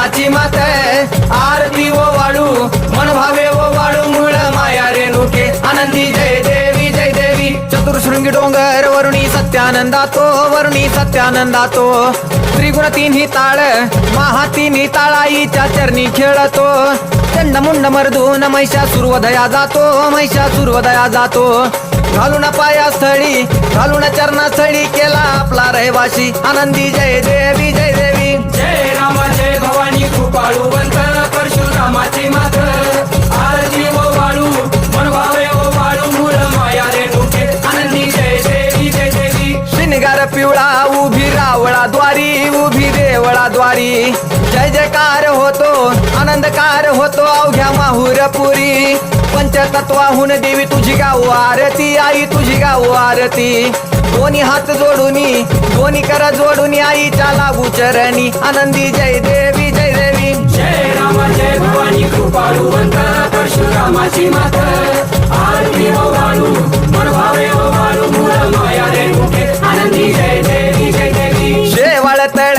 परशुरामाची मात आरती ओ वाळू मन भावे ओ वाळू मुळ माया रेणुके. आनंदी जय देवी जय देवी. चतुर्शृंगी डोंगर वरुणी सत्यानंदातो वरुणी सत्यानंदातो. त्रिगुण तिन्ही ताळ महा तिन्ही ताळाईच्या चरणी खेळतो. चंड मुंड मर्दून महिषा सुरवदया जातो महिषा सुरवदया जातो. घालून पाया स्थळी घालून चरणा स्थळी केला आपला रहिवाशी आनंदी जय देवी जय जयकार होतो आनंदकार होतो अवघ्या माहुरपुरी. पंचतत्वाहून देवी तुझी गाव आरती आई तुझी गाव आरती. दोन्ही हात जोडूनी दोन्ही कर जोडून आईच्या लागू चरणी. आनंदी जय देवी जय देवी. जय राम जय भवानी कृपाळूवंत परशुरामाची मात. आरती मूळ माया आनंदी जय देवी जय देवी. शेवाळ तळ